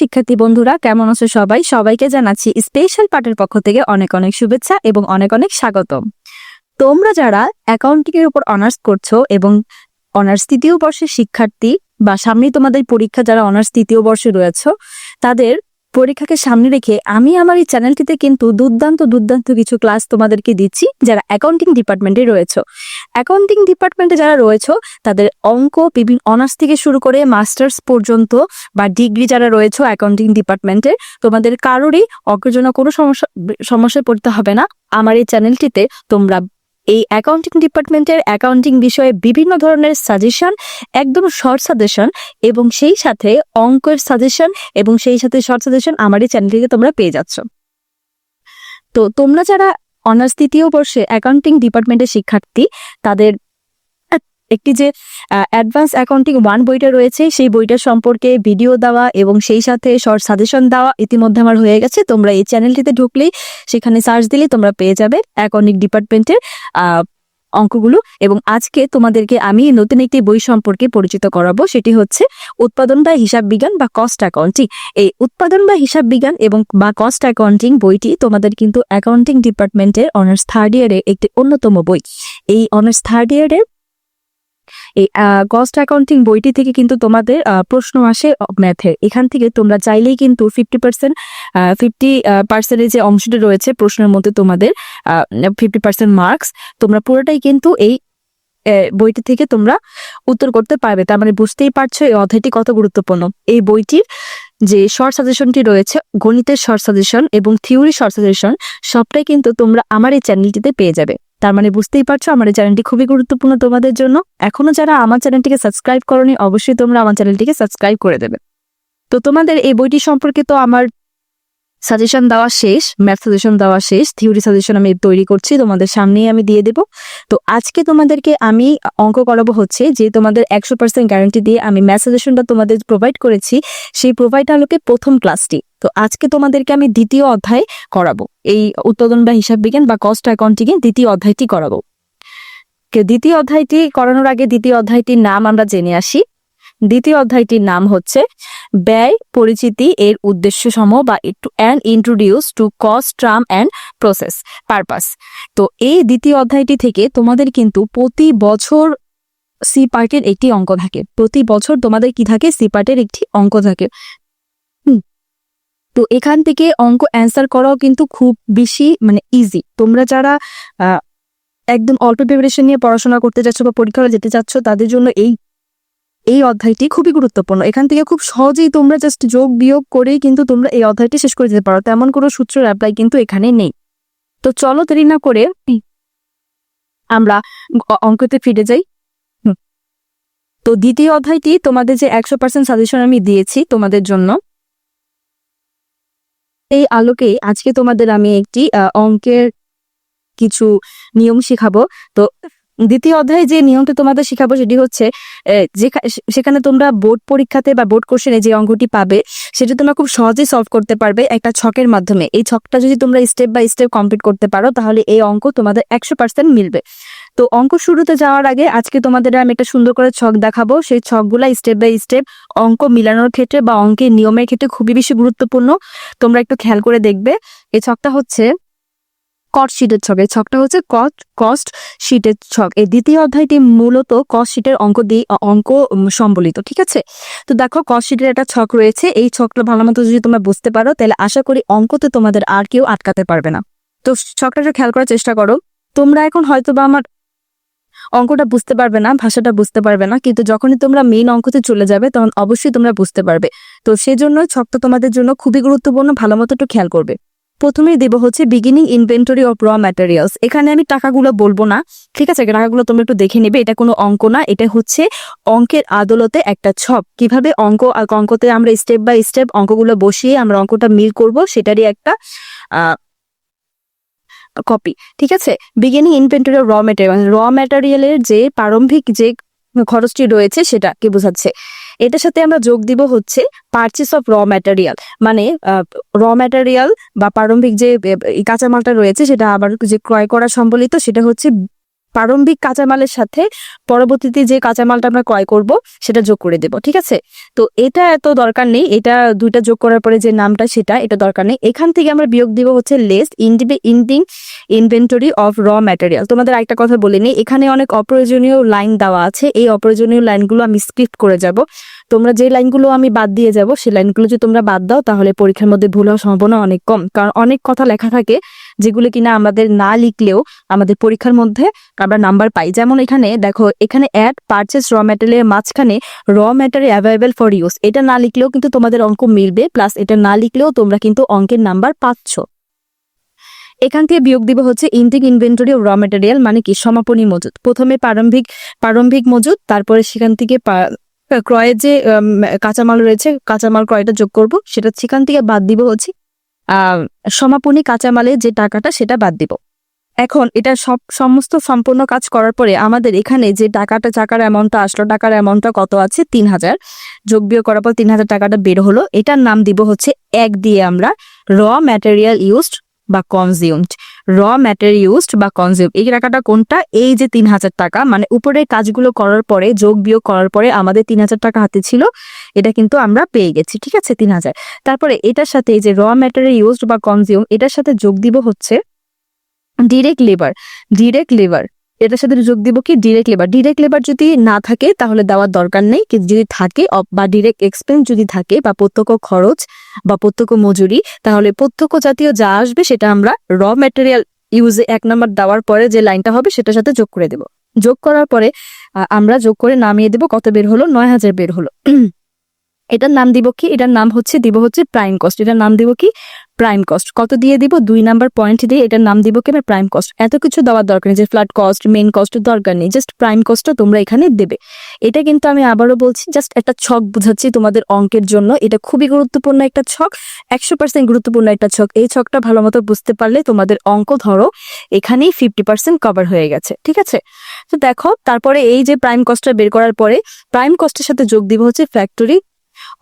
শিক্ষার্থী বন্ধুরা, কেমন আছো সবাই? সবাইকে জানাচ্ছি স্পেশাল পার্টের পক্ষ থেকে অনেক অনেক শুভেচ্ছা এবং অনেক অনেক স্বাগতম। তোমরা যারা অ্যাকাউন্টিং এর উপর অনার্স করছ এবং অনার্স তৃতীয় বর্ষের শিক্ষার্থী বা সামনে তোমাদের পরীক্ষা যারা অনার্স তৃতীয় বর্ষে রয়েছে, তাদের পরীক্ষাকে সামনে রেখে আমি আমার এই চ্যানেলটিতে কিন্তু দুর্দান্ত দুর্দান্ত কিছু ক্লাস তোমাদেরকে দিচ্ছি, যারা অ্যাকাউন্টিং ডিপার্টমেন্টে রয়েছে। অ্যাকাউন্টিং ডিপার্টমেন্টে যারা রয়েছে, তাদের অঙ্ক, বিভিন্ন অনার্স থেকে শুরু করে মাস্টার্স পর্যন্ত বা ডিগ্রি যারা রয়েছে অ্যাকাউন্টিং ডিপার্টমেন্টে তোমাদের কারোরই অঙ্কের জন্য কোনো সমস্যা, সমস্যায় পড়তে হবে না। আমার এই চ্যানেলটিতে তোমরা এই অ্যাকাউন্টিং ডিপার্টমেন্টের অ্যাকাউন্টিং বিষয়ে বিভিন্ন ধরনের সাজেশন একদম শর্ট সাজেশন এবং সেই সাথে অঙ্কের সাজেশন এবং সেই সাথে শর্ট সাজেশন আমার এই থেকে তোমরা পেয়ে যাচ্ছ। তো তোমরা যারা অনার্স দ্বিতীয় বর্ষে অ্যাকাউন্টিং ডিপার্টমেন্টের শিক্ষার্থী, তাদের একটি যে অ্যাডভান্স অ্যাকাউন্টিং ওয়ান বইটা রয়েছে, সেই বইটার সম্পর্কে ভিডিও দেওয়া এবং সেই সাথে শর্ট সাজেশন দেওয়া ইতিমধ্যে আমার হয়ে গেছে। তোমরা এই চ্যানেলটিতে ঢুকলেই সেখানে সার্চ দিলেই তোমরা পেয়ে যাবে অ্যাকাউন্টিং ডিপার্টমেন্টের অঙ্কগুলো। এবং আজকে তোমাদেরকে আমি নতুন একটি বই সম্পর্কে পরিচিত করাবো, সেটি হচ্ছে উৎপাদন বা হিসাব বিজ্ঞান বা কস্ট অ্যাকাউন্টিং এই উৎপাদন বা হিসাব বিজ্ঞান এবং বা কস্ট অ্যাকাউন্টিং বইটি তোমাদের কিন্তু অ্যাকাউন্টিং ডিপার্টমেন্টের অনার্স থার্ড ইয়ারের একটি অন্যতম বই। এই অনার্স থার্ড ইয়ারের এই কস্ট অ্যাকাউন্টিং বইটি থেকে কিন্তু তোমাদের প্রশ্ন আসে ম্যাথের এখান থেকে তোমরা চাইলেই কিন্তু ফিফটি পার্সেন্ট ফিফটি পার্সেন্টের যে অংশটি রয়েছে প্রশ্নের মধ্যে তোমাদের ফিফটি পার্সেন্ট মার্কস তোমরা পুরোটাই কিন্তু এই বইটি থেকে তোমরা উত্তর করতে পারবে। তার মানে বুঝতেই পারছ এই অধ্যায়টি কত গুরুত্বপূর্ণ। এই বইটির যে শর্ট সাজেশনটি রয়েছে, গণিতের শর্ট সাজেশন এবং থিওরি শর্ট সাজেশন সবটাই কিন্তু তোমরা আমার এই চ্যানেলটিতে পেয়ে যাবে। তার মানে বুঝতেই পারছ, আমার এই চ্যানেলটি খুবই গুরুত্বপূর্ণ তোমাদের জন্য। এখনও যারা আমার চ্যানেলটিকে সাবস্ক্রাইব করনি, অবশ্যই তোমরা আমার চ্যানেলটিকে সাবস্ক্রাইব করে দেবে। তো তোমাদের এই বইটি সম্পর্কে তো আমার সাজেশন দেওয়া শেষ ম্যাথ সাজেশন দেওয়া শেষ থিওরি সাজেশন আমি তৈরি করছি, তোমাদের সামনেই আমি দিয়ে দেব। তো আজকে তোমাদেরকে আমি অঙ্ক করাবো হচ্ছে যে তোমাদের একশো পার্সেন্ট গ্যারান্টি দিয়ে আমি ম্যাথ সাজেশনটা তোমাদের প্রোভাইড করেছি, সেই প্রোভাইড আলোকে প্রথম ক্লাসটি তো আজকে তোমাদেরকে আমি দ্বিতীয় অধ্যায় করাবো। এই উৎপাদন বা হিসাব বিজ্ঞান বা কস্ট অ্যাকাউন্টিং এর দ্বিতীয় অধ্যায়টি করাবো। দ্বিতীয় অধ্যায়টি করানোর আগে দ্বিতীয় অধ্যায়টির নাম আমরা জেনে আসি। দ্বিতীয় অধ্যায়টির নাম হচ্ছে ব্যয় পরিচিতি এর উদ্দেশ্য সম বা to and introduce to cost tram and process purpose তো এই দ্বিতীয় অধ্যায়টি থেকে তোমাদের কিন্তু প্রতি বছর সি পার্টের একটি অঙ্ক থাকে। প্রতি বছর তোমাদের কি থাকে? সি পার্টের একটি অঙ্ক থাকে। তো এখান থেকে অঙ্ক অ্যান্সার করাও কিন্তু খুব বেশি মানে ইজি তোমরা যারা একদম অল্প প্রিপারেশন নিয়ে পড়াশোনা করতে যাচ্ছ বা পরীক্ষা যেতে চাচ্ছ, তাদের জন্য এই এই অধ্যায়টি খুবই গুরুত্বপূর্ণ। এখান থেকে খুব সহজেই তোমরা জাস্ট যোগ বিয়োগ করেই কিন্তু তোমরা এই অধ্যায়টি শেষ করে দিতে পারো। তেমন কোনো সূত্রের অ্যাপ্লাই কিন্তু এখানে নেই। তো চলো দেরি না করে আমরা অঙ্কতে ফিরে যাই। তো দ্বিতীয় অধ্যায়টি তোমাদের যে একশো পার্সেন্ট সাজেশন আমি দিয়েছি তোমাদের জন্য, এই আলোকে আজকে তোমাদের আমি একটি অঙ্কের কিছু নিয়ম শিখাবো। তো দ্বিতীয় অধ্যায়ে যে নিয়মটা তোমাদের শিখাবো সেটি হচ্ছে সেখানে তোমরা বোর্ড পরীক্ষাতে বা বোর্ড কোশ্চেনে যে অঙ্কটি পাবে, সেটা তোমরা খুব সহজেই সলভ করতে পারবে একটা ছকের মাধ্যমে। এই ছকটা যদি তোমরা স্টেপ বাই স্টেপ কমপ্লিট করতে পারো, তাহলে এই অঙ্ক তোমাদের একশো পার্সেন্ট মিলবে। তো অঙ্ক শুরুতে যাওয়ার আগে আজকে তোমাদের আমি একটা সুন্দর করে ছক দেখাবো। সেই ছকগুলা স্টেপ বাই স্টেপ অঙ্ক মিলানোর ক্ষেত্রে বা অঙ্কের নিয়মের ক্ষেত্রে খুবই বেশি গুরুত্বপূর্ণ। তোমরা একটু খেয়াল করে দেখবে। এই ছকটা হচ্ছে কট শিটের ছক। এই ছকটা হচ্ছে কট কস্ট শিটের ছক। এই দ্বিতীয় অধ্যায়টি মূলত কস্ট শিটের অঙ্ক দিয়ে, অঙ্ক সম্বলিত, ঠিক আছে? তো দেখো কস্ট শিটের একটা ছক রয়েছে। এই ছকটা ভালো মতো যদি তোমরা বুঝতে পারো, তাহলে আশা করি অঙ্কতে তোমাদের আর কেউ আটকাতে পারবে না। তো ছকটা খেয়াল করার চেষ্টা করো। তোমরা এখন হয়তো বা আমার অঙ্কটা বুঝতে পারবে না, ভাষাটা বুঝতে পারবে না, কিন্তু যখনই তোমরা মেইন অঙ্কতে চলে যাবে, তখন অবশ্যই তোমরা বুঝতে পারবে। তো সেজন্য ছকটা তোমাদের জন্য খুবই গুরুত্বপূর্ণ, ভালো মতো একটু খেয়াল করবে। প্রথমেই দেব হচ্ছে beginning inventory of raw materials এখানে আমি টাকাগুলো বলব না, ঠিক আছে? টাকাগুলো তোমরা একটু দেখে নেবে, এটা কোনো অঙ্ক না, এটা হচ্ছে অঙ্কের আদলতে একটা ছপ কীভাবে অঙ্ক অঙ্কতে আমরা স্টেপ বাই স্টেপ অঙ্কগুলো বসিয়ে আমরা অঙ্কটা মিল করব, সেটারই একটা কপি ঠিক আছে? Beginning inventory of raw material raw ম্যাটেরিয়ালের যে প্রারম্ভিক যে খরচটি রয়েছে সেটাকে বোঝাচ্ছে। এটার সাথে আমরা যোগ দিব হচ্ছে পার্চেস অফ র ম্যাটেরিয়াল মানে র ম্যাটেরিয়াল বা প্রারম্ভিক যে কাঁচামালটা রয়েছে সেটা আবার যে ক্রয় করা সম্বলিত সেটা হচ্ছে প্রারম্ভিক কাঁচামালের সাথে পরবর্তীতে যে কাঁচামালটা আমরা ক্রয় করব, সেটা যোগ করে দেব, ঠিক আছে? তো এটা এত দরকার নেই, এটা দুইটা যোগ করার পরে যে নামটা সেটা, এটা দরকার নেই। এখান থেকে আমরা বিয়োগ দিব হচ্ছে less ইন্ডিবে ending inventory of raw material তোমাদের একটা কথা বলে নিই, এখানে অনেক অপ্রয়োজনীয় লাইন দেওয়া আছে, এই অপ্রয়োজনীয় লাইনগুলো আমি স্ক্রিপ্ট করে যাব। তোমরা যে লাইনগুলো আমি বাদ দিয়ে যাব সেই লাইনগুলো যদি তোমরা বাদ দাও, তাহলে পরীক্ষার মধ্যে ভুল হওয়ার সম্ভাবনা অনেক কম। কারণ অনেক কথা লেখা থাকে যেগুলো কিনা আমাদের না লিখলেও আমাদের পরীক্ষার মধ্যে আমরা নাম্বার পাই। যেমন এখানে, দেখো, এখানে অ্যাড পারচেস র ম্যাটেরিয়ালের মাঝখানে র ম্যাটেরিয়াল অ্যাভেলেবেল ফর ইউজ এটা না লিখলেও কিন্তু তোমাদের অঙ্ক মিলবে প্লাস এটা না লিখলেও তোমরা কিন্তু অঙ্কের নাম্বার পাচ্ছ। এখান থেকে বিয়োগ দিব হচ্ছে ইন্ডিং ইনভেন্টরি ও র ম্যাটেরিয়াল মানে কি? সমাপনী মজুদ। প্রথমে প্রারম্ভিক প্রারম্ভিক মজুদ, তারপরে সেখান থেকে ক্রয়ের যে কাঁচামাল রয়েছে, কাঁচামাল ক্রয়টা যোগ করব, সেটা সেখান থেকে বাদ দিব হচ্ছে সমাপনী কাঁচামালের যে টাকাটা সেটা বাদ দিব। এখন এটা সব, সমস্ত সম্পূর্ণ কাজ করার পরে আমাদের এখানে যে টাকাটা, টাকার অ্যামাউন্টটা আসলো, টাকার অ্যামাউন্টটা কত আছে? তিন হাজার। যোগ বিয়োগ করার পর তিন হাজার টাকাটা বের হলো। এটার নাম দিব হচ্ছে, এক দিয়ে আমরা র ম্যাটেরিয়াল ইউজড বা কনজিউমড র ম্যাটার ইউজড বা কনজিউম এই টাকাটা কোনটা? এই যে তিন হাজার টাকা মানে উপরের কাজগুলো করার পরে, যোগ বিয়োগ করার পরে আমাদের তিন হাজার টাকা হাতে ছিল, এটা কিন্তু আমরা পেয়ে গেছি, ঠিক আছে, তিন হাজার। তারপরে এটার সাথে এই যে র ম্যাটেরিয়াল ইউজড বা কনজিউম এটার সাথে যোগ দিব হচ্ছে ডিরেক্ট লেবার ডিরেক্ট লেবার এটার সাথে যোগ দিব কি ডিরেক্ট লেবার ডিরেক্ট লেবার যদি না থাকে, তাহলে দেওয়ার দরকার নেই। কিন্তু যদি থাকে বা ডিরেক্ট এক্সপেন্স যদি থাকে, বা প্রত্যক্ষ খরচ, বা প্রত্যক্ষ মজুরি, তাহলে প্রত্যক্ষ জাতীয় যা আসবে, সেটা আমরা র ম্যাটেরিয়াল ইউজে এক নাম্বার দেওয়ার পরে যে লাইনটা হবে, সেটার সাথে যোগ করে দেব। যোগ করার পরে আমরা যোগ করে নামিয়ে দেব কত বের হলো? নয় হাজার বের হলো। এটার নাম দিব কি? এটার নাম হচ্ছে, দিব হচ্ছে প্রাইম কস্ট এটার নাম দিব কি? প্রাইম কস্ট কত দিয়ে দিব? দুই নাম্বার পয়েন্ট দিয়ে এটার নাম দিব কি? প্রাইম কস্ট এত কিছু দেওয়ার দরকার নেই যে ফ্ল্যাট কস্ট মেন কস্টের দরকার নেই। জাস্ট প্রাইম কস্টটা তোমরা এখানে দেবে। এটা কিন্তু আমি আবারও বলছি জাস্ট একটা ছক বুঝাচ্ছি তোমাদের অঙ্কের জন্য। এটা খুবই গুরুত্বপূর্ণ একটা ছক, একশো পার্সেন্ট গুরুত্বপূর্ণ একটা ছক। এই ছকটা ভালো মতো বুঝতে পারলে তোমাদের অঙ্ক ধরো এখানেই ফিফটি পার্সেন্ট কভার হয়ে গেছে, ঠিক আছে? তো দেখো, তারপরে এই যে প্রাইম কস্টটা বের করার পরে প্রাইম কস্টের সাথে যোগ দিব হচ্ছে ফ্যাক্টরি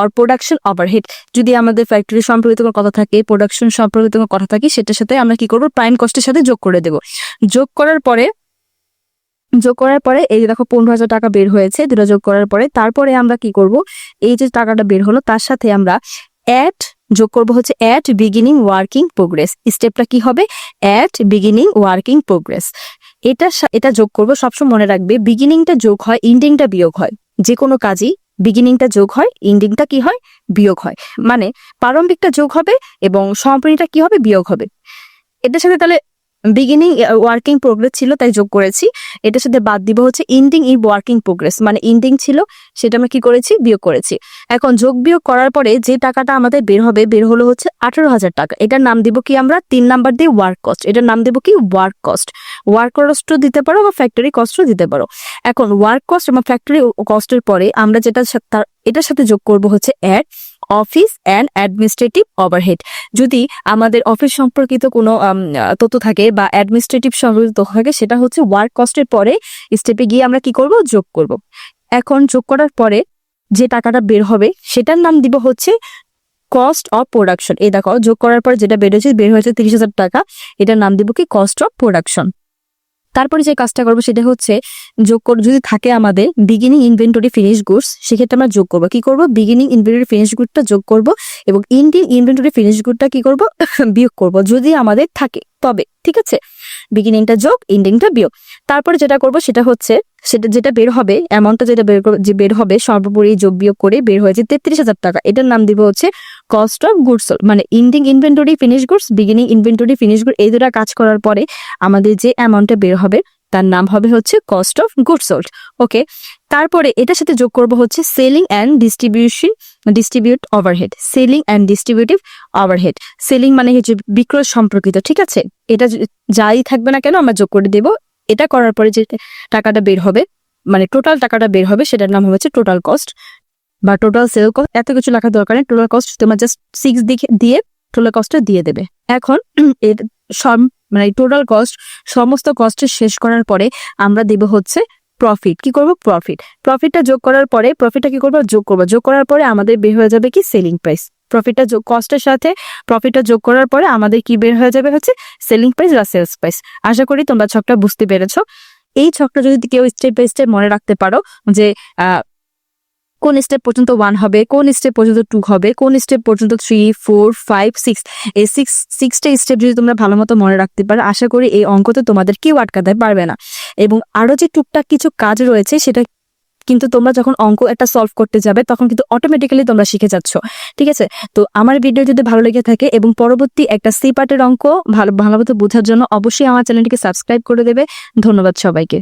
অর প্রোডাকশন ওভারহেড যদি আমাদের ফ্যাক্টরি সম্পর্কিত কোনো কথা থাকে প্রোডাকশন সম্পর্কিত কোনো কথা থাকে, সেটার সাথে আমরা কি করব? প্রাইম কস্টের সাথে যোগ করে দেব। যোগ করার পরে, যোগ করার পরে এই যে দেখো পনেরো হাজার টাকা বের হয়েছে, দুটো যোগ করার পরে তারপরে আমরা কি করব? এই যে টাকাটা বের হলো, তার সাথে আমরা অ্যাট যোগ করব হচ্ছে অ্যাট বিগিনিং ওয়ার্কিং প্রোগ্রেস স্টেপটা কি হবে? অ্যাট বিগিনিং ওয়ার্কিং প্রোগ্রেস এটা এটা যোগ করব, সবসময় মনে রাখবে বিগিনিংটা যোগ হয় ইন্ডিংটা বিয়োগ হয়। যে কোনো কাজই বিগিনিংটা যোগ হয় ইন্ডিংটা কি হয়? বিয়োগ হয়। মানে প্রারম্ভিকটা যোগ হবে এবং সমাপনীটা কি হবে? বিয়োগ হবে। এদের সাথে তাহলে বিগিনিং ওয়ার্কিং প্রোগ্রেস ছিল, তাই যোগ করেছি। এটার সাথে বাদ দিব হচ্ছে ইন্ডিং ই ওয়ার্কিং প্রোগ্রেস মানে ইন্ডিং ছিল, সেটা আমরা কি করেছি? বিয়োগ করেছি। এখন যোগ বিয়োগ করার পরে যে টাকাটা আমাদের বের হবে, বের হলো হচ্ছে আঠারো হাজার টাকা। এটার নাম দিব কি আমরা? তিন নাম্বার দিয়ে ওয়ার্ক কস্ট এটার নাম দিব কি? ওয়ার্ক কস্ট ওয়ার্ক কস্টও দিতে পারো বা ফ্যাক্টরি কস্টও দিতে পারো। এখন ওয়ার্ক কস্ট এবং ফ্যাক্টরি কস্টের পরে আমরা যেটা এটার সাথে যোগ করব হচ্ছে add office and administrative overhead যদি আমাদের অফিস সম্পর্কিত কোনো তথ্য থাকে বা অ্যাডমিনিস্ট্রেটিভ সম্পর্কিত তথ্য থাকে, সেটা হচ্ছে ওয়ার্ক কস্টের পরে স্টেপে গিয়ে আমরা কি করব? যোগ করব। এখন যোগ করার পরে যে টাকাটা বের হবে, সেটার নাম দিব হচ্ছে কস্ট অফ প্রোডাকশন এই দেখো, যোগ করার পর যেটা বের হয়েছে বের হয়েছে তিরিশ হাজার টাকা। এটার নাম দিব কি? কস্ট অফ প্রোডাকশন তারপরে যে কাজটা করব সেটা হচ্ছে যোগ কর যদি থাকে আমাদের বিগিনিং ইনভেন্টরি ফিনিশ গুডস সেক্ষেত্রে আমরা যোগ করব। কি করব? বিগিনিং ইনভেন্টরি ফিনিশ গুডটা যোগ করব এবং ইন্ডিং ইনভেন্টরি ফিনিশ গুডটা কি করব? বিয়োগ করব। যদি আমাদের থাকে, তবে, ঠিক আছে? বিগিনিংটা যোগ ইন্ডিংটা বিয়োগ। তারপরে যেটা করব সেটা হচ্ছে, সেটা যেটা বের হবে অ্যামাউন্টটা যেটা বের যে বের হবে, সর্বোপরি যোগ বিয়োগ করে বের হয়েছে তেত্রিশ হাজার টাকা। এটার নাম দিব হচ্ছে কস্ট অফ গুডস মানে ending inventory finish goods beginning inventory finish good এই দুটা কাজ করার পরে আমাদের যে অ্যামাউন্টটা বের হবে, তার নাম হবে হচ্ছে কস্ট অফ গুড ওকে তারপরে এটার সাথে যোগ করব হচ্ছে selling and distribution distribute overhead selling and distributive overhead selling মানে হচ্ছে বিক্রয় সম্পর্কিত, ঠিক আছে? এটা যাই থাকবে না কেন আমরা যোগ করে দেব। এটা করার পরে যে টাকাটা বের হবে মানে টোটাল টাকাটা বের হবে, সেটার নাম হচ্ছে টোটাল কস্ট বা টোটাল সেল কস্ট এত কিছু লেখার দরকার নেই টোটাল কস্ট তোমার জাস্ট সিক্স দিকে দিয়ে টোটাল কস্টটা দিয়ে দেবে। এখন এর সব মানে টোটাল কস্ট সমস্ত কস্ট শেষ করার পরে আমরা দেব হচ্ছে প্রফিট কি করব? প্রফিট প্রফিটটা যোগ করার পরে প্রফিটটা কি করব? যোগ করব। যোগ করার পরে আমাদের বের হয়ে যাবে কি? সেলিং প্রাইস প্রফিটটা যোগ কস্টের সাথে প্রফিটটা যোগ করার পরে আমাদের কি বের হয়ে যাবে? হচ্ছে সেলিং প্রাইস বা সেলস প্রাইস আশা করি তোমরা ছকটা বুঝতে পেরেছ। এই ছকটা যদি কেউ স্টেপ বাই স্টেপ মনে রাখতে পারো যে কোন স্টেপ পর্যন্ত ওয়ান হবে, কোন স্টেপ পর্যন্ত টু হবে, কোন স্টেপ পর্যন্ত থ্রি ফোর ফাইভ সিক্স এই সিক্স সিক্সটা স্টেপ যদি তোমরা ভালো মতো মনে রাখতে পারো, আশা করি এই অঙ্কতে তোমাদের কেউ আটকাতে পারবে না। এবং আরও যে টুকটাক কিছু কাজ রয়েছে, সেটা কিন্তু তোমরা যখন অঙ্ক একটা সলভ করতে যাবে, তখন কিন্তু অটোমেটিক্যালি তোমরা শিখে যাচ্ছ। ঠিক আছে? তো আমার ভিডিও যদি ভালো লেগে থাকে এবং পরবর্তী একটা সি পার্টের অঙ্ক ভালো ভালো মতো বোঝার জন্য অবশ্যই আমার চ্যানেলটিকে সাবস্ক্রাইব করে দেবে। ধন্যবাদ সবাইকে।